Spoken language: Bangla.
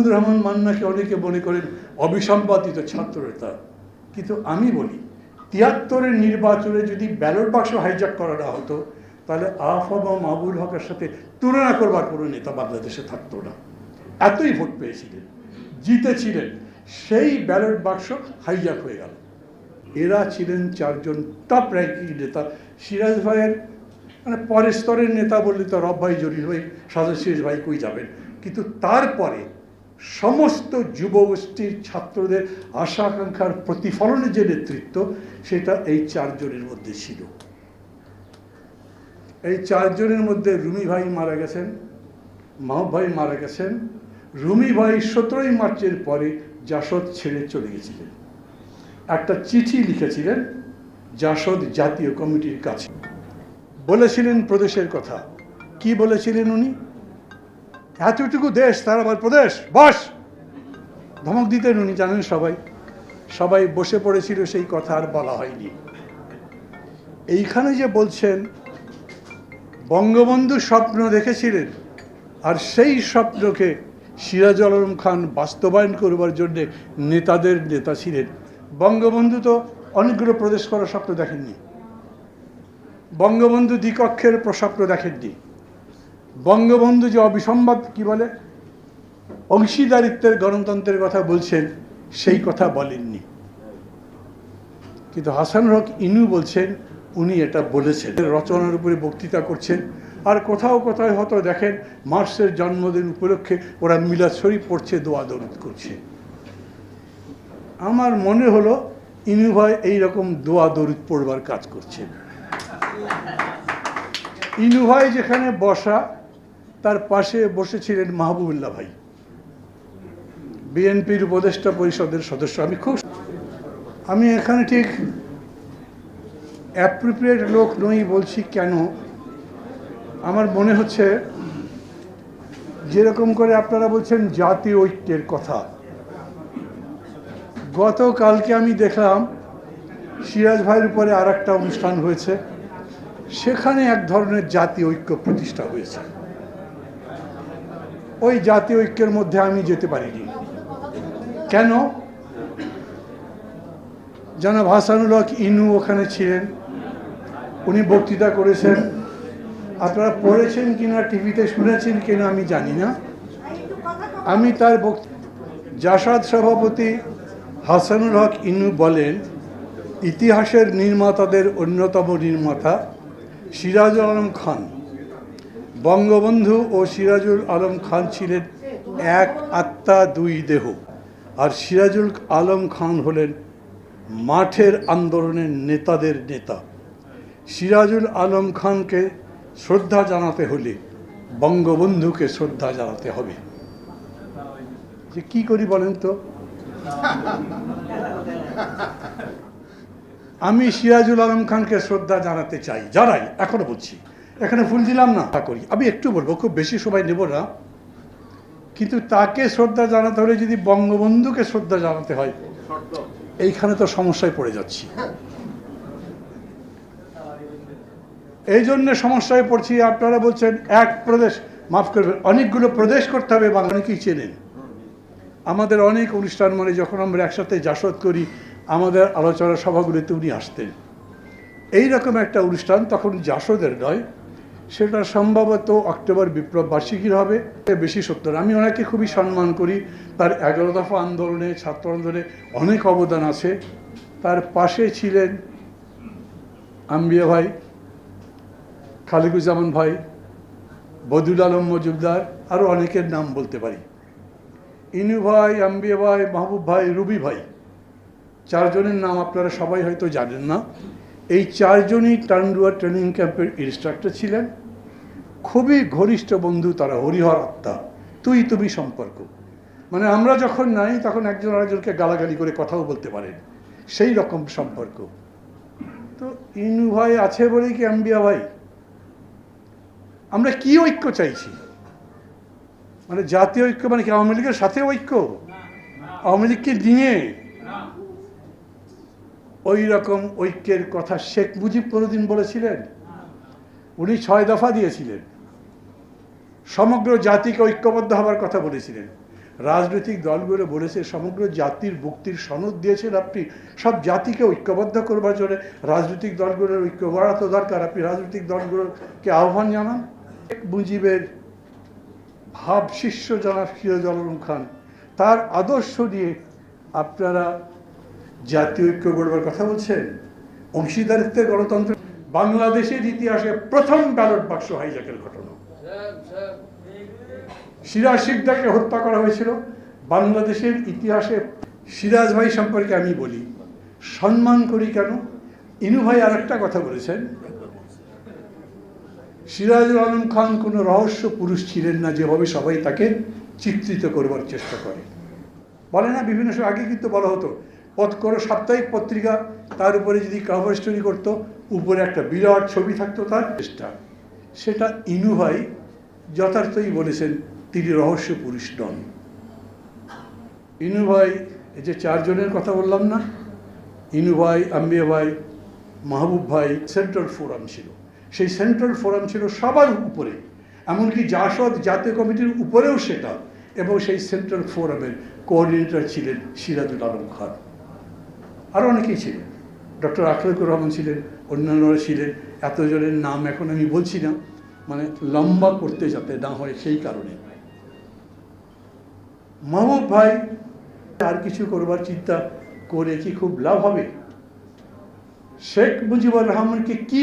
মাহমুদুর রহমান মান্নাকে অনেকে মনে করেন অবিসম্পাদিত ছাত্র নেতা কিন্তু আমি বলি, তিয়াত্তরের নির্বাচনে যদি ব্যালট বাক্স হাইজ্যাক করা না হতো, তাহলে আফাবা মাহবুল হকের সাথে তুলনা করবার কোনো নেতা বাংলাদেশে থাকতো না। এতই ভোট পেয়েছিলেন, জিতেছিলেন, সেই ব্যালট বাক্স হাইজ্যাক হয়ে গেল। এরা ছিলেন চারজন টপ র্যাঙ্কিং নেতা। সিরাজ ভাইয়ের মানে পরের স্তরের নেতা বললে তো রব ভাই জরির ভাই সাজা সিরাজ ভাই কই যাবেন? কিন্তু তারপরে সমস্ত যুবগোষ্ঠীর ছাত্রদের আশা আকাঙ্ক্ষার প্রতিফলনের যে নেতৃত্ব, সেটা এই চারজনের মধ্যে ছিল। এই চারজনের মধ্যে রুমি ভাই মারা গেছেন মাহব ভাই মারা গেছেন, রুমি ভাই সতেরোই মার্চের পরে জাসদ ছেড়ে চলে গেছিলেন। একটা চিঠি লিখেছিলেন জাসদ জাতীয় কমিটির কাছে। বলেছিলেন প্রদেশের কথা। কি বলেছিলেন উনি? এতটুকু দেশ, তার আবার প্রদেশ। বস! ধমক দিতেন উনি জানেন সবাই। সবাই বসে পড়েছিল, সেই কথা আর বলা হয়নি। এইখানে যে বলছেন, বঙ্গবন্ধু স্বপ্ন দেখেছিলেন, আর সেই স্বপ্নকে সিরাজ আলম খান বাস্তবায়ন করবার জন্যে নেতাদের নেতা ছিলেন। বঙ্গবন্ধু তো অনেকগুলো প্রদেশ করার স্বপ্ন দেখেননি। বঙ্গবন্ধু দ্বিকক্ষের স্বপ্ন দেখেননি। বঙ্গবন্ধু যে অবিসম্বাদ, কি বলে? অংশীদারিত্বের গণতন্ত্রের কথা বলছেন, সেই কথা বলেননি। কিন্তু হাসান হক ইনু বলছেন, উনি এটা বলেছেন। রচনার উপরে বক্তৃতা করছেন। আর কোথাও কোথাও হয়তো দেখেন, মার্সের জন্মদিন উপলক্ষে ওরা মিলাদ শরীফ পড়ছে, দোয়া দরুদ করছে। আমার মনে হলো, ইনু ভাই এইরকম দোয়া দরুদ পড়বার কাজ করছেন। ইনু ভাই যেখানে বসা তার পাশে বসেছিলেন মাহবুবুল্লাহ ভাই। বিএনপির উপদেষ্টা পরিষদের সদস্য। আমি খুব আমি এখানে ঠিক অ্যাপ্রোপ্রিয়েট লোক নই বলছি কেন? আমার মনে হচ্ছে যেরকম করে আপনারা বলছেন জাতীয় ঐক্যের কথা। গতকালকে আমি দেখলাম সিরাজ ভাইয়ের উপরে আর অনুষ্ঠান হয়েছে। সেখানে এক ধরনের জাতীয় ঐক্য প্রতিষ্ঠা হয়েছে। ওই জাতীয় ঐক্যের মধ্যে আমি যেতে পারিনি। কেন? জনাব হাসানুল হক ইনু ওখানে ছিলেন। উনি বক্তৃতা করেছেন। আপনারা পড়েছেন কিনা, টিভিতে শুনেছেন কিনা আমি জানি না। আমি তার জাসাদ সভাপতি হাসানুল হক ইনু বলেন, ইতিহাসের নির্মাতাদের অন্যতম নির্মাতা সিরাজুল আলম খান। বঙ্গবন্ধু ও সিরাজুল আলম খান ছিলেন এক আত্মা, দুই দেহ। আর সিরাজুল আলম খান হলেন মাঠের আন্দোলনের নেতাদের নেতা। সিরাজুল আলম খানকে শ্রদ্ধা জানাতে হলে বঙ্গবন্ধুকে শ্রদ্ধা জানাতে হবে। যে কি করি বলেন তো? আমি সিরাজুল আলম খানকে শ্রদ্ধা জানাতে চাই, জানাই, এখনও বলছি। এখানে ভুল দিলাম না। তা করি। আমি একটু বলব, খুব বেশি সময় নেব না। কিন্তু তাকে শ্রদ্ধা জানাতে হলে যদি বঙ্গবন্ধুকে শ্রদ্ধা জানাতে হয়, এইখানে তো সমস্যায় পড়ে যাচ্ছি। এই জন্য সমস্যায় পড়ছি, আপনারা বলছেন এক প্রদেশ, মাফ করবেন, অনেকগুলো প্রদেশ করতে হবে বা অনেকেই চেনেন। আমাদের অনেক অনুষ্ঠান মানে যখন আমরা একসাথে জাসদ করি, আমাদের আলোচনা সভাগুলিতে উনি আসতেন। এই রকম একটা অনুষ্ঠান তখন জাসদের নয় সেটা সম্ভবত অক্টোবর বিপ্লব বার্ষিকীর হবে বেশি সত্য আমি ওনাকে খুবই সম্মান করি। তার এগারো দফা আন্দোলনে, ছাত্র আন্দোলনে অনেক অবদান আছে। তার পাশে ছিলেন আম্বিয়া ভাই, খালিকুজ্জামান ভাই বদুল আলম মজুমদার আরও অনেকের নাম বলতে পারি। ইনু ভাই, আম্বিয়া ভাই, মাহবুব ভাই, রুবি ভাই, চারজনের নাম আপনারা সবাই হয়তো জানেন না। এই চারজনই টান্ডুয়া ট্রেনিং ক্যাম্পের ইনস্ট্রাক্টর ছিলেন। খুবই ঘনিষ্ঠ বন্ধু তারা হরিহর আত্মা তুই তুমি সম্পর্ক। মানে আমরা যখন নাই তখন একজন আরেকজনকে গালাগালি করে কথাও বলতে পারেন। সেই রকম সম্পর্ক। তো ইনু ভাই আছে বলেই কি আম্বিয়া ভাই? আমরা কি ঐক্য চাইছি? মানে জাতীয় ঐক্য মানে কি আওয়ামী লীগের সাথে ঐক্য? আওয়ামী লীগকে নিয়ে ওই রকম ঐক্যের কথা শেখ মুজিব কোনোদিন বলেছিলেন? উনি ছয় দফা দিয়েছিলেন। সমগ্র জাতিকে ঐক্যবদ্ধ হবার কথা বলেছিলেন। রাজনৈতিক দলগুলো বলেছে, সমগ্র জাতির মুক্তির সনদ দিয়েছেন আপনি। সব জাতিকে ঐক্যবদ্ধ করবার জন্য রাজনৈতিক দলগুলোর ঐক্য বাড়া তো দরকার। আপনি রাজনৈতিক দলগুলোকে আহ্বান জানান। মুজিবের ভাব শিষ্য জনাব সিরাজুল আলম খান, তার আদর্শ নিয়ে আপনারা জাতীয় ঐক্য গড়বার কথা বলছেন? অংশীদারিত্বের গণতন্ত্র বাংলাদেশের ইতিহাসে প্রথম ব্যালট বাক্স হাইজ্যাকের ঘটনা। সিরাজ শিকদারকে হত্যা করা হয়েছিল। বাংলাদেশের ইতিহাসে সিরাজ ভাই সম্পর্কে আমি বলি, সম্মান করি কেন? ইনু ভাই আর একটা কথা বলেছেন। সিরাজুল আলম খান কোনো রহস্য পুরুষ ছিলেন না, যেভাবে সবাই তাকে চিত্রিত করবার চেষ্টা করে। বলে না, বিভিন্ন সময় আগে কিন্তু বলা হতো, পথ করো সাপ্তাহিক পত্রিকা তার উপরে যদি কভার স্টোরি করতো, উপরে একটা বিরাট ছবি থাকতো তার। চেষ্টা সেটা ইনু ভাই যথার্থই বলেছেন, তিনি রহস্য পুরুষ নন। ইনু ভাই এই যে চারজনের কথা বললাম না ইনু ভাই আম্বিয়া ভাই মাহবুব ভাই সেন্ট্রাল ফোরাম ছিল। সেই সেন্ট্রাল ফোরাম ছিল সবার উপরে। এমনকি জাসদ জাতীয় কমিটির উপরেও সেটা, এবং সেই সেন্ট্রাল ফোরামের কোঅর্ডিনেটর ছিলেন সিরাজুল আলম খান। আরও অনেকেই ছিলেন। ডক্টর আখলাকুর রহমান ছিলেন, অন্যান্যরা ছিলেন, এতজনের নাম এখন আমি বলছি না মানে লম্বা করতে যাতে না হয় সেই কারণে। মাহবুব ভাই, আর কিছু করবার চিন্তা করে কি খুব লাভ হবে? শেখ মুজিবুর রহমানকে কি